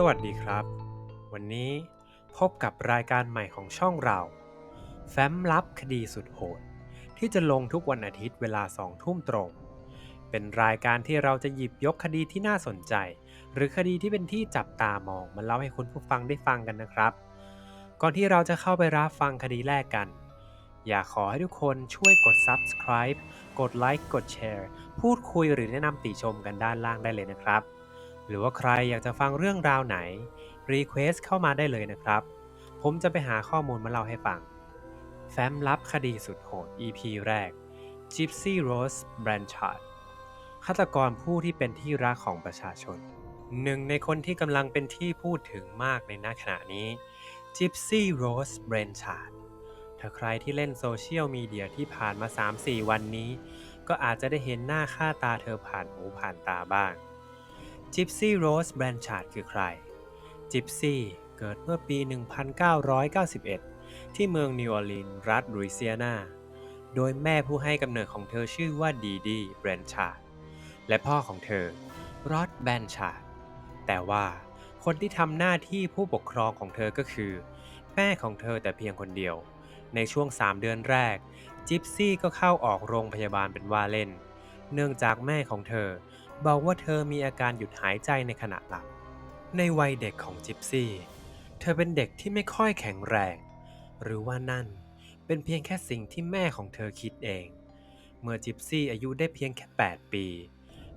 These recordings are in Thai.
สวัสดีครับ วันนี้พบกับรายการใหม่ของช่องเรา แฟ้มลับคดีสุดโหด ที่จะลงทุกวันอาทิตย์เวลาสองทุ่มตรง เป็นรายการที่เราจะหยิบยกคดีที่น่าสนใจ หรือคดีที่เป็นที่จับตามองมาเล่าให้คุณผู้ฟังได้ฟังกันนะครับ ก่อนที่เราจะเข้าไปรับฟังคดีแรกกัน อยากขอให้ทุกคนช่วยกด subscribe กดไลค์กดแชร์พูดคุยหรือแนะนำติชมกันด้านล่างได้เลยนะครับ หรือว่าใครอยากจะฟังเรื่องราวไหน รีเควสเข้ามาได้เลยนะครับ ผมจะไปหาข้อมูลมาเล่าให้ฟัง แฟ้มลับคดีสุดโหด EP แรก Gypsy Rose Blanchard ฆาตกรผู้ที่เป็นที่รักของประชาชน หนึ่งในคนที่กำลังเป็นที่พูดถึงมากในณขณะนี้ Gypsy Rose Blanchard ถ้าใครที่เล่นโซเชียลมีเดียที่ผ่านมา 3-4 วันนี้ ก็อาจจะได้เห็นหน้าค่าตาเธอผ่านหูผ่านตาบ้าง จิปซี่โรสแบรนชาร์ดคือใคร จิปซี่เกิดเมื่อปี 1991 ที่เมืองนิวออร์ลีนส์รัฐลุยเซียนา โดยแม่ผู้ให้กำเนิดของเธอชื่อว่าดีดีแบรนชาร์ดและพ่อของเธอรอดแบรนชาร์ดแต่ว่าคนที่ทำหน้าที่ผู้ปกครองของเธอก็คือ แม่ของเธอแต่เพียงคนเดียว ในช่วง 3 เดือนแรก จิปซี่ก็เข้าออกโรงพยาบาลเป็นว่าเล่น เนื่องจากแม่ของเธอ บอกว่าเธอมีอาการหยุดหายใจในขณะหลับ ในวัยเด็กของจิปซี่ เธอเป็นเด็กที่ไม่ค่อยแข็งแรง หรือว่านั่นเป็นเพียงแค่สิ่งที่แม่ของเธอคิดเอง เมื่อจิปซี่อายุได้เพียงแค่ 8 ปี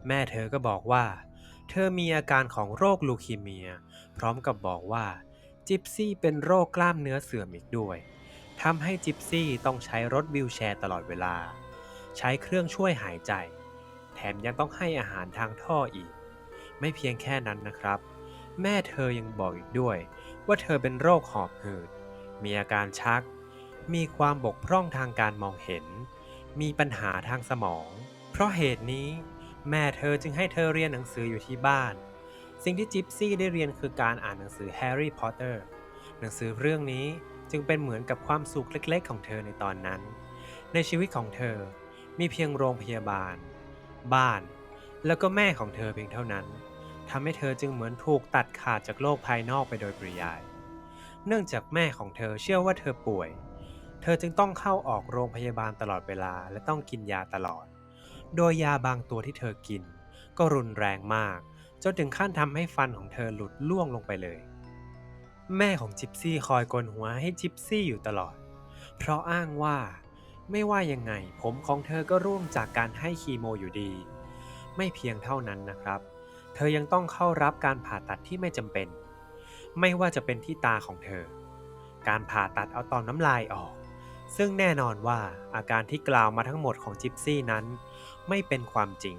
แม่เธอก็บอกว่า เธอมีอาการของโรคลูคีเมีย พร้อมกับบอกว่าจิปซี่เป็นโรคกล้ามเนื้อเสื่อมอีกด้วยทำให้จิปซี่ต้องใช้รถวิวแชร์ตลอดเวลา ใช้เครื่องช่วยหายใจ ถมยังต้องให้อาหารทางท่ออีก ไม่เพียงแค่นั้นนะครับ แม่เธอยังบอกอีกด้วย ว่าเธอเป็นโรคหอบหืด มีอาการชัก มีความบกพร่องทางการมองเห็น มีปัญหาทางสมอง เพราะเหตุนี้ แม่เธอจึงให้เธอเรียนหนังสืออยู่ที่บ้าน สิ่งที่จิปซี่ได้เรียนคือการอ่านหนังสือแฮร์รี่พอตเตอร์หนังสือเรื่องนี้จึงเป็นเหมือนกับความสุขเล็กๆ ของเธอในตอนนั้น ในชีวิตของเธอ มีเพียงโรงพยาบาล บ้าน แล้วก็แม่ของเธอเพียงเท่านั้นทำให้เธอจึงเหมือนถูกตัดขาดจากโลกภายนอกไปโดยปริยาย เนื่องจากแม่ของเธอเชื่อว่าเธอป่วย เธอจึงต้องเข้าออกโรงพยาบาลตลอดเวลาและต้องกินยาตลอด โดยยาบางตัวที่เธอกิน ก็รุนแรงมากจนถึงขั้นทำให้ฟันของเธอหลุดล่วงลงไปเลย แม่ของจิปซี่คอยกลหัวให้จิปซี่อยู่ตลอด เพราะอ้างว่า ไม่ว่ายังไง ผมของเธอก็ร่วงจากการให้คีโมอยู่ดี ไม่เพียงเท่านั้นนะครับ เธอยังต้องเข้ารับการผ่าตัดที่ไม่จำเป็น ไม่ว่าจะเป็นที่ตาของเธอ การผ่าตัดเอาตอนน้ำลายออก ซึ่งแน่นอนว่าอาการที่กล่าวมาทั้งหมดของจิปซี่นั้น ไม่เป็นความจริง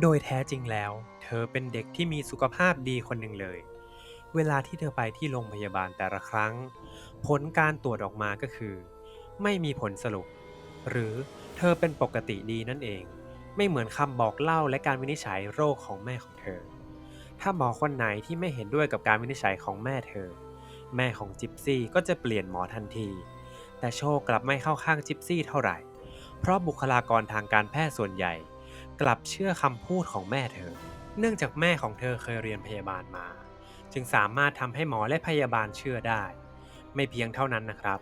โดยแท้จริงแล้ว เธอเป็นเด็กที่มีสุขภาพดีคนหนึ่งเลย เวลาที่เธอไปที่โรงพยาบาลแต่ละครั้ง ผลการตรวจออกมาก็คือ ไม่มีผลสรุป หรือเธอเป็นปกติดีนั่นเอง ไม่เหมือนคำบอกเล่าและการวินิจฉัยโรคของแม่ของเธอ ถ้าหมอคนไหนที่ไม่เห็นด้วยกับการวินิจฉัยของแม่เธอ แม่ของจิปซี่ก็จะเปลี่ยนหมอทันที แต่โชคกลับไม่เข้าข้างจิปซี่เท่าไหร่ เพราะบุคลากรทางการแพทย์ส่วนใหญ่ กลับเชื่อคำพูดของแม่เธอ เนื่องจากแม่ของเธอเคยเรียนพยาบาลมา จึงสามารถทำให้หมอและพยาบาลเชื่อได้ ไม่เพียงเท่านั้นนะครับ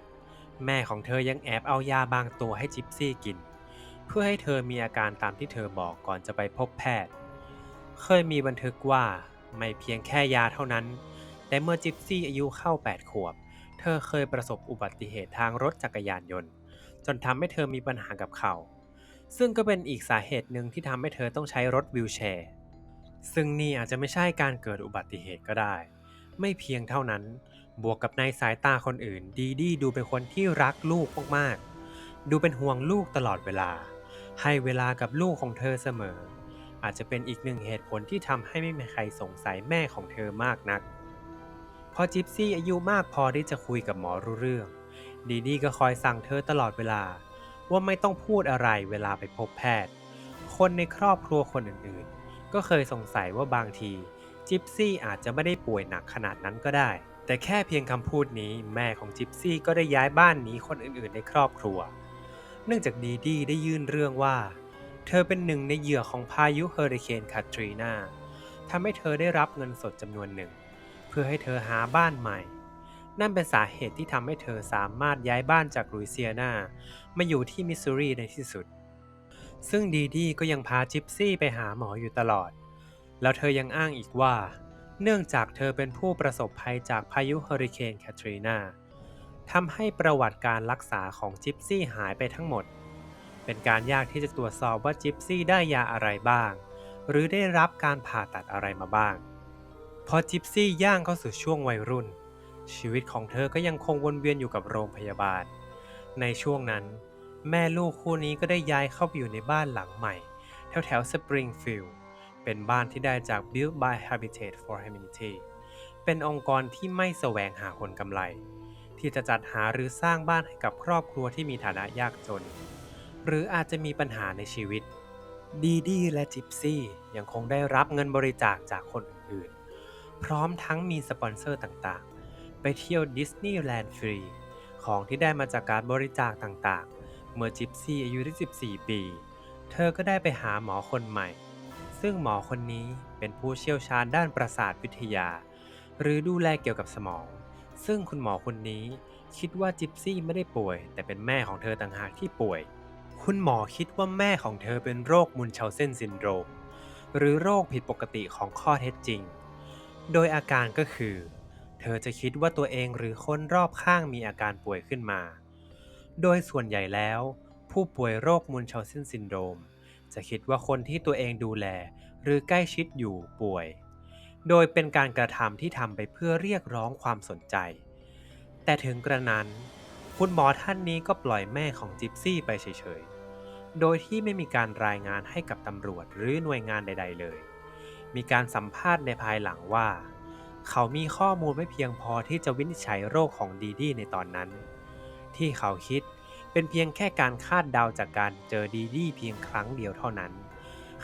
แม่ของเธอยังแอบเอายาบางตัวให้จิปซี่กิน เพื่อให้เธอมีอาการตามที่เธอบอกก่อนจะไปพบแพทย์ เคยมีบันทึกว่าไม่เพียงแค่ยาเท่านั้น แต่เมื่อจิปซี่อายุเข้า 8 ขวบ เธอเคยประสบอุบัติเหตุทางรถจักรยานยนต์ จนทำให้เธอมีปัญหากับเข่า ซึ่งก็เป็นอีกสาเหตุหนึ่งที่ทำให้เธอต้องใช้รถวิวแชร์ ซึ่งนี่อาจจะไม่ใช่การเกิดอุบัติเหตุก็ได้ ไม่เพียงเท่านั้น บวกกับในสายตาคนอื่น ดีดีดูเป็นคนที่รักลูกมากๆ ดูเป็นห่วงลูกตลอดเวลา ให้เวลากับลูกของเธอเสมอ อาจจะเป็นอีกหนึ่งเหตุผลที่ทำให้ไม่มีใครสงสัยแม่ของเธอมากนัก พอจิปซี่อายุมากพอที่จะคุยกับหมอรู้เรื่อง ดีดีก็คอยสั่งเธอตลอดเวลา ว่าไม่ต้องพูดอะไรเวลาไปพบแพทย์ คนในครอบครัวคนอื่นๆ ก็เคยสงสัยว่าบางทีจิปซี่อาจจะไม่ได้ป่วยหนักขนาดนั้นก็ได้ แต่แค่เพียงคำพูดนี้แม่ของจิปซี่ก็ได้ย้ายบ้านหนีคนอื่นๆในครอบครัว เนื่องจากดีดีได้ยื่นเรื่องว่า เธอเป็นหนึ่งในเหยื่อของพายุเฮอริเคนคาทรีนาทำให้เธอได้รับเงินสดจำนวนหนึ่ง เพื่อให้เธอหาบ้านใหม่ นั่นเป็นสาเหตุที่ทำให้เธอสามารถย้ายบ้านจากลุยเซียนามาอยู่ที่มิสซูรีในที่สุด ซึ่งดีดีก็ยังพาจิปซี่ไปหาหมออยู่ตลอด แล้วเธอยังอ้างอีกว่า เนื่องจากเธอเป็นผู้ประสบภัยจากพายุเฮอริเคนแคทรีนาทำให้ประวัติการรักษาของจิปซี่หายไปทั้งหมด เป็นการยากที่จะตรวจสอบว่าจิปซี่ได้ยาอะไรบ้าง หรือได้รับการผ่าตัดอะไรมาบ้าง พอจิปซี่ย่างเข้าสู่ช่วงวัยรุ่น ชีวิตของเธอก็ยังคงวนเวียนอยู่กับโรงพยาบาล ในช่วงนั้น แม่ลูกคู่นี้ก็ได้ย้ายเข้าไปอยู่ในบ้านหลังใหม่ แถวแถวสปริงฟิลด์ เป็นบ้านที่ได้จาก Built by Habitat for Humanity เป็นองค์กรที่ไม่แสวงหาผลกำไร ที่จะจัดหาหรือสร้างบ้านให้กับครอบครัวที่มีฐานะยากจน หรืออาจจะมีปัญหาในชีวิต ดีดีและจิปซี่ยังคงได้รับเงินบริจาคจากคนอื่นๆพร้อมทั้งมีสปอนเซอร์ต่างๆ ไปเที่ยวดิสนีย์แลนด์ฟรี ของที่ได้มาจากการบริจาคต่างๆ เมื่อจิปซี่อายุได้14 ปี เธอก็ได้ไปหาหมอคนใหม่ ซึ่งหมอคนนี้เป็นผู้เชี่ยวชาญด้านประสาทวิทยา หรือดูแลเกี่ยวกับสมอง ซึ่งคุณหมอคนนี้คิดว่าจิปซี่ไม่ได้ป่วย แต่เป็นแม่ของเธอต่างหากที่ป่วย คุณหมอคิดว่าแม่ของเธอเป็นโรคมุนเชาเซนซินโดรม หรือโรคผิดปกติของข้อเท็จจริง โดยอาการก็คือ เธอจะคิดว่าตัวเองหรือคนรอบข้างมีอาการป่วยขึ้นมา โดยส่วนใหญ่แล้ว ผู้ป่วยโรคมุนเชาเซนซินโดรม จะคิดว่าคนที่ตัวเองดูแล หรือใกล้ชิดอยู่ป่วย โดยเป็นการกระทำที่ทำไปเพื่อเรียกร้องความสนใจ แต่ถึงกระนั้น คุณหมอท่านนี้ก็ปล่อยแม่ของจิปซี่ไปเฉยๆ โดยที่ไม่มีการรายงานให้กับตำรวจหรือหน่วยงานใด ๆ เลย มีการสัมภาษณ์ในภายหลังว่า เขามีข้อมูลไม่เพียงพอที่จะวินิจฉัยโรคของดีดีในตอนนั้น ที่เขาคิด เป็นเพียงแค่การคาดเดาจากการเจอดีดี้เพียงครั้งเดียวเท่านั้น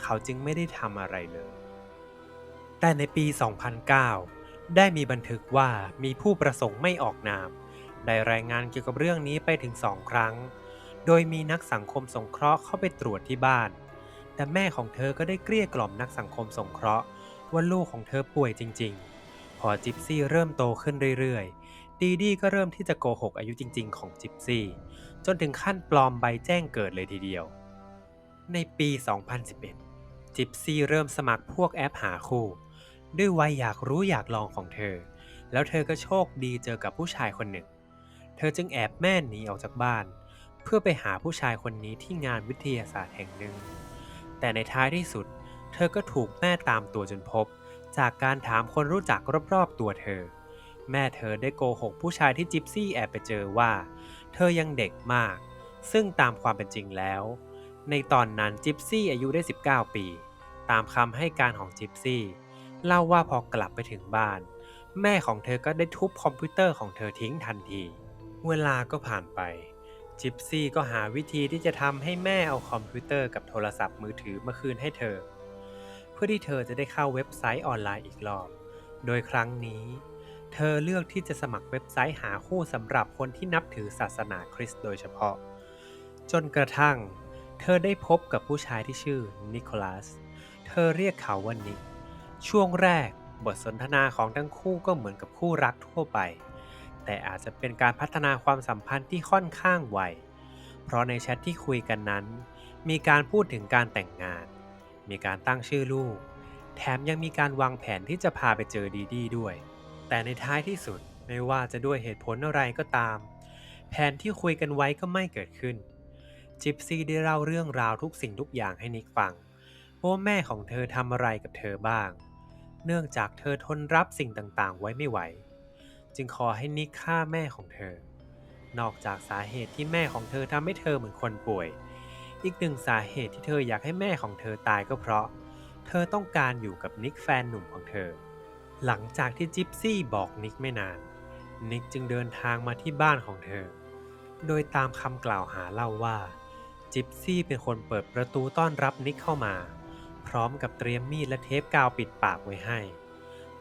เขาจึงไม่ได้ทำอะไรเลย แต่ในปี 2009 ได้มีบันทึกว่ามีผู้ประสงค์ไม่ออกนาม ได้รายงานเกี่ยวกับเรื่องนี้ไปถึงสองครั้ง โดยมีนักสังคมสงเคราะห์เข้าไปตรวจที่บ้าน แต่แม่ของเธอก็ได้เกลี้ยกล่อมนักสังคมสงเคราะห์ว่าลูกของเธอป่วยจริง ๆ พอจิปซี่เริ่มโตขึ้นเรื่อยๆ ดีดีก็เริ่มที่จะโกหกอายุจริง ๆ ของจิปซี่ จนถึงขั้นปลอมใบแจ้งเกิดเลยทีเดียว ในปี 2011 จิปซี่เริ่มสมัครพวกแอปหาคู่ ด้วยวัยอยากรู้อยากลองของเธอ แล้วเธอก็โชคดีเจอกับผู้ชายคนหนึ่ง เธอจึงแอบแม่หนีออกจากบ้าน เพื่อไปหาผู้ชายคนนี้ที่งานวิทยาศาสตร์แห่งหนึ่ง แต่ในท้ายที่สุด เธอก็ถูกแม่ตามตัวจนพบ จากการถามคนรู้จักรอบๆตัวเธอ แม่เธอได้โกหกผู้ชายที่จิปซี่แอบไปเจอว่า เธอยังเด็กมาก ซึ่งตามความเป็นจริงแล้ว ในตอนนั้นจิปซี่อายุได้ 19 ปี ตามคำให้การของจิปซี่ เล่าว่าพอกลับไปถึงบ้าน แม่ของเธอก็ได้ทุบคอมพิวเตอร์ของเธอทิ้งทันที เวลาก็ผ่านไป จิปซี่ก็หาวิธีที่จะทำให้แม่เอาคอมพิวเตอร์กับโทรศัพท์มือถือมาคืนให้เธอ เพื่อที่เธอจะได้เข้าเว็บไซต์ออนไลน์อีกรอบ โดยครั้งนี้ เธอเลือกที่จะสมัครเว็บไซต์หาคู่สำหรับคนที่นับถือศาสนาคริสต์โดยเฉพาะ จนกระทั่ง เธอได้พบกับผู้ชายที่ชื่อนิโคลัส เธอเรียกเขาว่านิก ช่วงแรกบทสนทนาของทั้งคู่ก็เหมือนกับคู่รักทั่วไป แต่อาจจะเป็นการพัฒนาความสัมพันธ์ที่ค่อนข้างไว เพราะในแชทที่คุยกันนั้น มีการพูดถึงการแต่งงาน มีการตั้งชื่อลูก แถมยังมีการวางแผนที่จะพาไปเจอดีดีด้วย แต่ในท้ายที่สุดไม่ว่าจะด้วยเหตุผลอะไรก็ตาม แผนที่คุยกันไว้ก็ไม่เกิดขึ้น จิปซี่ได้เล่าเรื่องราวทุกสิ่งทุกอย่างให้นิกฟังว่าแม่ของเธอทำอะไรกับเธอบ้าง เนื่องจากเธอทนรับสิ่งต่างๆ ไว้ไม่ไหว จึงขอให้นิกฆ่าแม่ของเธอ นอกจากสาเหตุที่แม่ของเธอทำให้เธอเหมือนคนป่วย อีกหนึ่งสาเหตุที่เธออยากให้แม่ของเธอตายก็เพราะ เธอต้องการอยู่กับนิกแฟนหนุ่มของเธอ หลังจากที่จิปซี่บอกนิกไม่นาน นิกจึงเดินทางมาที่บ้านของเธอ โดยตามคำกล่าวหาเล่าว่า จิปซี่เป็นคนเปิดประตูต้อนรับนิกเข้ามา พร้อมกับเตรียมมีดและเทปกาวปิดปากไว้ให้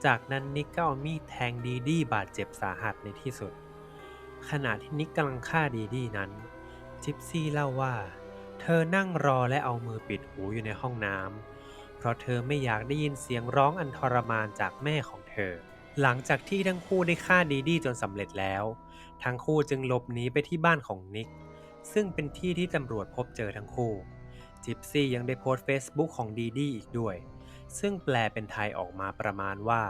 จากนั้นนิกก็เอามีดแทงดีดี้บาดเจ็บสาหัสในที่สุด ขณะที่นิกกำลังฆ่าดีดี้นั้น จิปซี่เล่าว่า เธอนั่งรอและเอามือปิดหูอยู่ในห้องน้ำ ราะเธอไม่อยากได้ยินเสียงร้องอันทรมานจากแม่ของเธอ หลังจากที่ทั้งคู่ได้ฆ่าดีดีจนสำเร็จแล้ว ทั้งคู่จึงหลบหนีไปที่บ้านของนิก ซึ่งเป็นที่ที่ตำรวจพบเจอทั้งคู่ จิปซี่ยังได้โพสต์ Facebook ของดีดีอีกด้วย ซึ่งแปลเป็นไทยออกมาประมาณว่า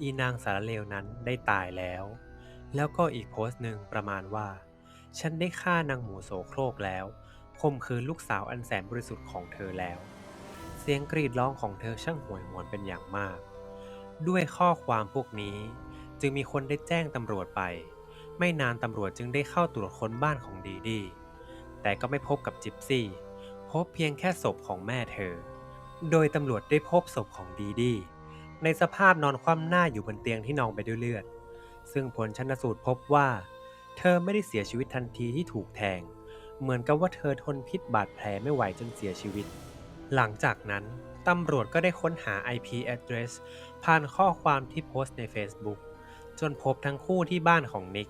อีนางสารเลวนั้นได้ตายแล้ว แล้วก็อีกโพสต์หนึ่งประมาณว่า ฉันได้ฆ่านางหมูโสโครกแล้วข่มขืนลูกสาวอันแสนบริสุทธิ์ของเธอแล้ว เสียงกรีดร้องของเธอช่างห่วยหวนเป็นอย่างมาก ด้วยข้อความพวกนี้จึงมีคนได้แจ้งตำรวจไป ไม่นานตำรวจจึงได้เข้าตรวจค้นบ้านของดีดี แต่ก็ไม่พบกับจิปซี่ พบเพียงแค่ศพของแม่เธอ โดยตำรวจได้พบศพของดีดี ในสภาพนอนคว่ำหน้าอยู่บนเตียงที่นองไปด้วยเลือด ซึ่งผลชันสูตรพบว่า เธอไม่ได้เสียชีวิตทันทีที่ถูกแทง เหมือนกับว่าเธอทนพิษบาดแผลไม่ไหวจนเสียชีวิต หลังจากนั้นตำรวจก็ได้ค้นหา IP address ผ่านข้อความที่โพสต์ใน Facebook จนพบทั้งคู่ที่บ้านของนิก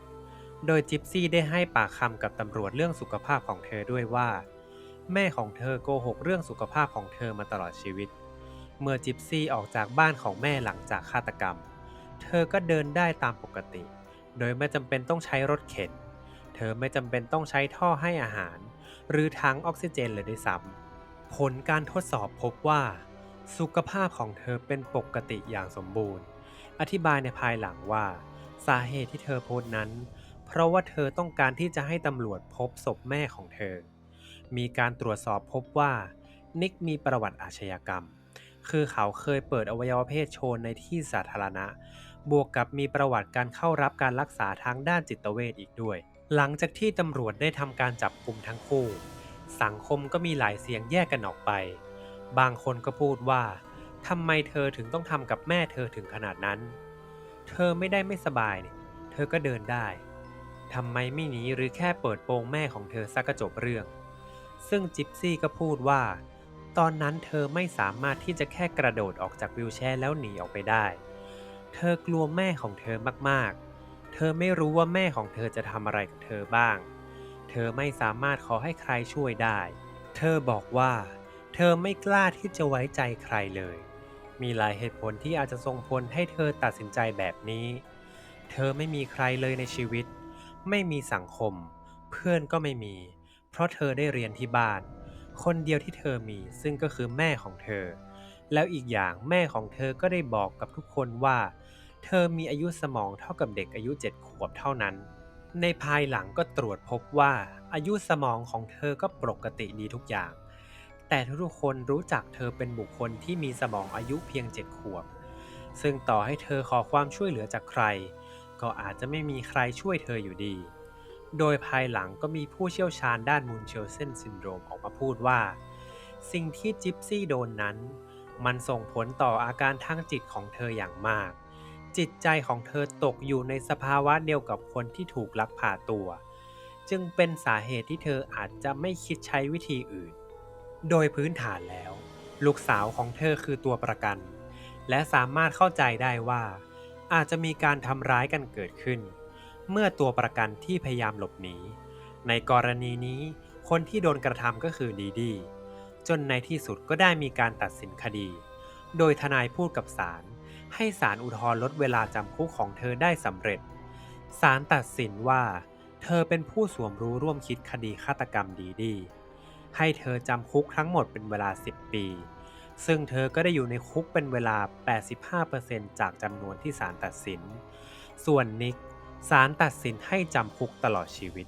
โดยจิปซี่ได้ให้ปากคำกับตำรวจเรื่องสุขภาพของเธอด้วยว่า แม่ของเธอโกหกเรื่องสุขภาพของเธอมาตลอดชีวิต เมื่อจิปซี่ออกจากบ้านของแม่หลังจากฆาตกรรม เธอก็เดินได้ตามปกติ โดยไม่จำเป็นต้องใช้รถเข็น เธอไม่จำเป็นต้องใช้ท่อให้อาหาร หรือถังออกซิเจนเลยด้วยซ้ำ ผลการทดสอบพบว่า สุขภาพของเธอเป็นปกติอย่างสมบูรณ์ อธิบายในภายหลังว่า สาเหตุที่เธอโพสต์นั้น เพราะว่าเธอต้องการที่จะให้ตำรวจพบศพแม่ของเธอ มีการตรวจสอบพบว่า นิกมีประวัติอาชญากรรม คือเขาเคยเปิดอวัยวะเพศโชว์ในที่สาธารณะ บวกกับมีประวัติการเข้ารับการรักษาทางด้านจิตเวชอีกด้วย หลังจากที่ตำรวจได้ทำการจับกลุ่มทั้งคู่ สังคมก็มีหลายเสียงแยกกันออกไป บางคนก็พูดว่าทำไมเธอถึงต้องทำกับแม่เธอถึงขนาดนั้น เธอไม่ได้ไม่สบายเนี่ย เธอก็เดินได้ทำไมไม่หนีหรือแค่เปิดโปงแม่ของเธอซะก็จบเรื่อง ซึ่งจิปซี่ก็พูดว่า ตอนนั้นเธอไม่สามารถที่จะแค่กระโดดออกจากวิวแชร์แล้วหนีออกไปได้ เธอกลัวแม่ของเธอมากๆ เธอไม่รู้ว่าแม่ของเธอจะทำอะไรกับเธอบ้าง เธอไม่สามารถขอให้ใครช่วยได้ เธอบอกว่า เธอไม่กล้าที่จะไว้ใจใครเลย มีหลายเหตุผลที่อาจจะส่งผลให้เธอตัดสินใจแบบนี้ เธอไม่มีใครเลยในชีวิต ไม่มีสังคม เพื่อนก็ไม่มี เพราะเธอได้เรียนที่บ้าน คนเดียวที่เธอมีซึ่งก็คือแม่ของเธอ แล้วอีกอย่างแม่ของเธอก็ได้บอกกับทุกคนว่า เธอมีอายุสมองเท่ากับเด็กอายุ 7 ขวบเท่านั้น ในภายหลังก็ตรวจพบว่าอายุสมองของเธอก็ปกติดีทุกอย่าง แต่ทุกคนรู้จักเธอเป็นบุคคลที่มีสมองอายุเพียง7ขวบ ซึ่งต่อให้เธอขอความช่วยเหลือจากใคร ก็อาจจะไม่มีใครช่วยเธออยู่ดี โดยภายหลังก็มีผู้เชี่ยวชาญด้านมูนเชลเซนซินโดรมออกมาพูดว่า สิ่งที่จิปซี่โดนนั้น มันส่งผลต่ออาการทางจิตของเธออย่างมาก จิตใจของเธอตกอยู่ในสภาวะเดียวกับคนที่ถูกลักพาตัว จึงเป็นสาเหตุที่เธออาจจะไม่คิดใช้วิธีอื่น โดยพื้นฐานแล้ว ลูกสาวของเธอคือตัวประกัน และสามารถเข้าใจได้ว่า อาจจะมีการทำร้ายกันเกิดขึ้น เมื่อตัวประกันที่พยายามหลบหนีในกรณีนี้คนที่โดนกระทำก็คือดีดีจนในที่สุดก็ได้มีการตัดสินคดี โดยทนายพูดกับศาล ให้ศาลอุทธรณ์ลดเวลาจำคุกของเธอได้สำเร็จ ศาลตัดสินว่า เธอเป็นผู้สวมรู้ร่วมคิดคดีฆาตกรรมดีดีให้เธอจำคุกทั้งหมดเป็นเวลา 10 ปี ซึ่งเธอก็ได้อยู่ในคุกเป็นเวลา 85%จากจำนวนที่ศาลตัดสิน ส่วนนิกศาลตัดสินให้จำคุกตลอดชีวิต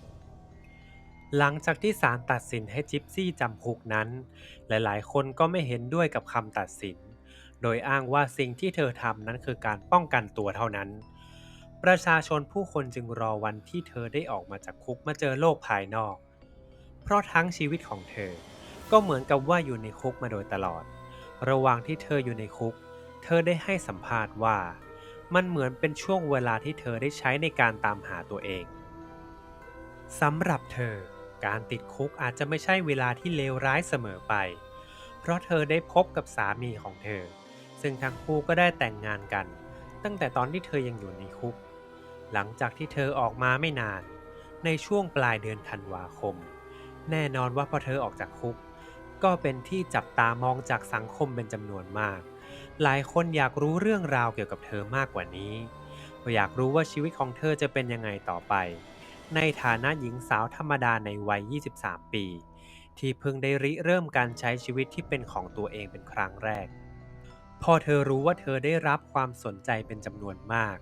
หลังจากที่ศาลตัดสินให้จิปซี่จำคุกนั้น หลายๆ คนก็ไม่เห็นด้วยกับคำตัดสิน โดยอ้างว่าสิ่งที่เธอทำนั้นคือการป้องกันตัวเท่านั้น ประชาชนผู้คนจึงรอวันที่เธอได้ออกมาจากคุกมาเจอโลกภายนอก เพราะทั้งชีวิตของเธอ ก็เหมือนกับว่าอยู่ในคุกมาโดยตลอด ระหว่างที่เธออยู่ในคุก เธอได้ให้สัมภาษณ์ว่า มันเหมือนเป็นช่วงเวลาที่เธอได้ใช้ในการตามหาตัวเองสำหรับเธอ การติดคุกอาจจะไม่ใช่เวลาที่เลวร้ายเสมอไป เพราะเธอได้พบกับสามีของเธอ ซึ่งทั้งคู่ก็ได้แต่งงานกัน ตั้งแต่ตอนที่เธอยังอยู่ในคุก หลังจากที่เธอออกมาไม่นาน ในช่วงปลายเดือนธันวาคม แน่นอนว่าพอเธอออกจากคุก ก็เป็นที่จับตามองจากสังคมเป็นจำนวนมาก หลายคนอยากรู้เรื่องราวเกี่ยวกับเธอมากกว่านี้อยากรู้ว่าชีวิตของเธอจะเป็นยังไงต่อไป ในฐานะหญิงสาวธรรมดาในวัย 23 ปี ที่เพิ่งได้ริเริ่มการใช้ชีวิตที่เป็นของตัวเองเป็นครั้งแรก พอเธอรู้ว่าเธอได้รับความสนใจเป็นจำนวนมาก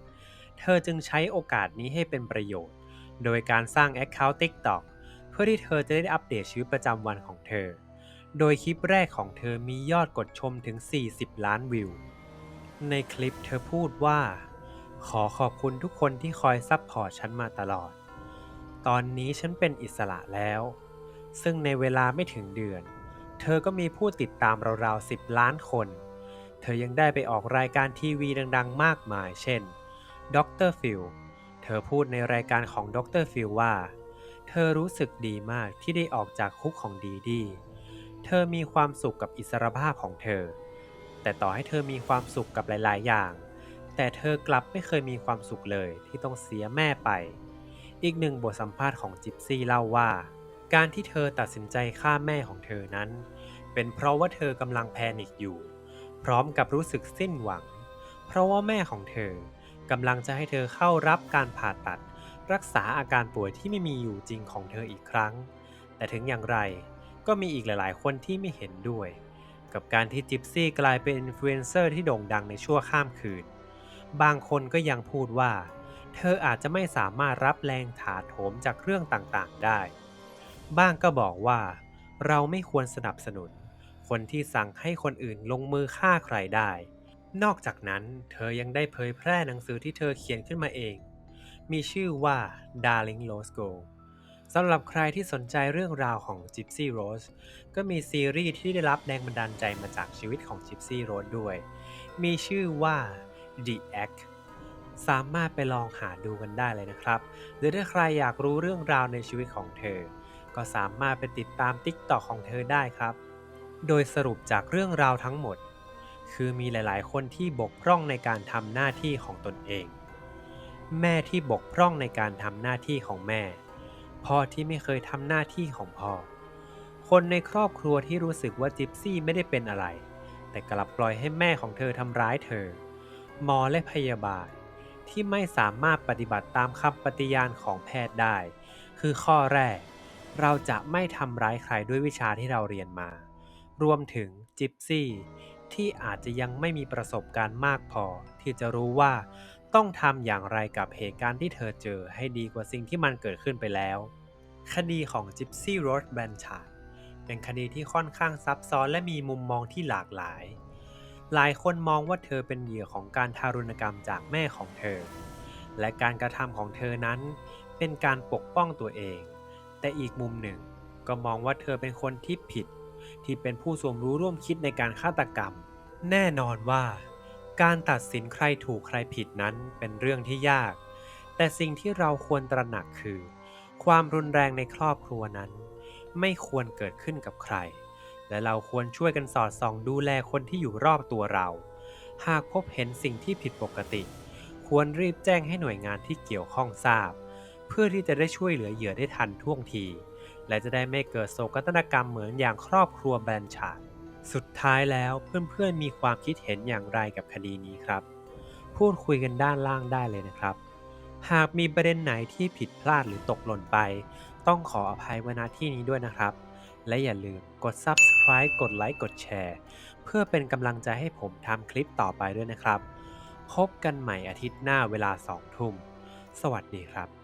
เธอจึงใช้โอกาสนี้ให้เป็นประโยชน์ โดยการสร้าง Account TikTok เพื่อที่เธอจะได้อัปเดตชีวิตประจำวันของเธอ โดยคลิปแรกของเธอมียอดกดชมถึง 40 ล้านวิว ในคลิปเธอพูดว่า ขอขอบคุณทุกคนที่คอยซัพพอร์ตฉันมาตลอด ตอนนี้ฉันเป็นอิสระแล้ว ซึ่งในเวลาไม่ถึงเดือน เธอก็มีผู้ติดตามราวๆ10 ล้านคน เธอยังได้ไปออกรายการทีวีดังๆ มากมาย เช่นด็อกเตอร์ฟิลเธอพูดในรายการของด็อกเตอร์ฟิลว่า เธอรู้สึกดีมากที่ได้ออกจากคุกของดีดี เธอมีความสุขกับอิสรภาพของเธอ แต่ต่อให้เธอมีความสุขกับหลาย ๆ อย่าง แต่เธอกลับไม่เคยมีความสุขเลยที่ต้องเสียแม่ไป อีกหนึ่งบทสัมภาษณ์ของจิปซี่เล่าว่า การที่เธอตัดสินใจฆ่าแม่ของเธอนั้น เป็นเพราะว่าเธอกำลังแพนิคอยู่ พร้อมกับรู้สึกสิ้นหวัง เพราะว่าแม่ของเธอกำลังจะให้เธอเข้ารับการผ่าตัด รักษาอาการป่วยที่ไม่มีอยู่จริงของเธออีกครั้ง แต่ถึงอย่างไรก็มีอีกหลาย ๆ คนที่ไม่เห็นด้วย กับการที่จิปซี่กลายเป็นอินฟลูเอนเซอร์ที่โด่งดังในชั่วข้ามคืน บางคนก็ยังพูดว่า เธออาจจะไม่สามารถรับแรงถาโถมจากเรื่องต่าง ๆ ได้ บ้างก็บอกว่า เราไม่ควรสนับสนุน คนที่สั่งให้คนอื่นลงมือฆ่าใครได้ นอกจากนั้นเธอยังได้เผยแพร่หนังสือที่เธอเขียนขึ้นมาเอง มีชื่อว่า Darling Rose Gold สำหรับใครที่สนใจเรื่องราวของ Gypsy Rose ก็มีซีรีส์ที่ได้รับแรงบันดาลใจมาจากชีวิตของ Gypsy Rose ด้วย มีชื่อว่า The Act สามารถไปลองหาดูกันได้เลยนะครับ หรือถ้าใครอยากรู้เรื่องราวในชีวิตของเธอ ก็สามารถไปติดตาม TikTok ของเธอได้ครับ โดยสรุปจากเรื่องราวทั้งหมด คือมีหลาย ๆ คนที่บกพร่องในการทำหน้าที่ของตนเอง แม่ที่บกพร่องในการทำหน้าที่ของแม่ พ่อที่ไม่เคยทำหน้าที่ของพ่อ คนในครอบครัวที่รู้สึกว่าจิปซี่ไม่ได้เป็นอะไร แต่กลับปล่อยให้แม่ของเธอทำร้ายเธอ หมอและพยาบาลที่ไม่สามารถปฏิบัติตามคำปฏิญาณของแพทย์ได้ คือข้อแรก เราจะไม่ทำร้ายใครด้วยวิชาที่เราเรียนมา รวมถึงจิปซี่ที่อาจจะยังไม่มีประสบการณ์มากพอ ที่จะรู้ว่าต้องทำอย่างไรกับเหตุการณ์ที่เธอเจอให้ดีกว่าสิ่งที่มันเกิดขึ้นไปแล้ว คดีของ Gypsy Rose Blanchard เป็นคดีที่ค่อนข้างซับซ้อนและมีมุมมองที่หลากหลาย หลายคนมองว่าเธอเป็นเหยื่อของการทารุณกรรมจากแม่ของเธอ และการกระทำของเธอนั้นเป็นการปกป้องตัวเอง แต่อีกมุมหนึ่งก็มองว่าเธอเป็นคนที่ผิด ที่เป็นผู้สวมรู้ร่วมคิดในการฆาตกรรม แน่นอนว่า การตัดสินใครถูกใครผิดนั้นเป็นเรื่องที่ยาก แต่สิ่งที่เราควรตระหนักคือ ความรุนแรงในครอบครัวนั้น ไม่ควรเกิดขึ้นกับใคร และเราควรช่วยกันสอดส่องดูแลคนที่อยู่รอบตัวเรา หากพบเห็นสิ่งที่ผิดปกติ ควรรีบแจ้งให้หน่วยงานที่เกี่ยวข้องทราบ เพื่อที่จะได้ช่วยเหลือเหยื่อได้ทันท่วงที และจะได้ไม่เกิดโศกนาฏกรรมเหมือนอย่างครอบครัวแบรนชาร์ดสุดท้ายแล้วเพื่อนๆมีความคิดเห็นอย่างไรกับคดีนี้ครับ พูดคุยกันด้านล่างได้เลยนะครับ หากมีประเด็นไหนที่ผิดพลาดหรือตกหล่นไป ต้องขออภัยไว้ณที่นี้ด้วยนะครับ และอย่าลืมกด subscribe กดไลค์กดแชร์ เพื่อเป็นกำลังใจให้ผมทำคลิปต่อไปด้วยนะครับ พบกันใหม่อาทิตย์หน้าเวลา2ทุ่ม สวัสดีครับ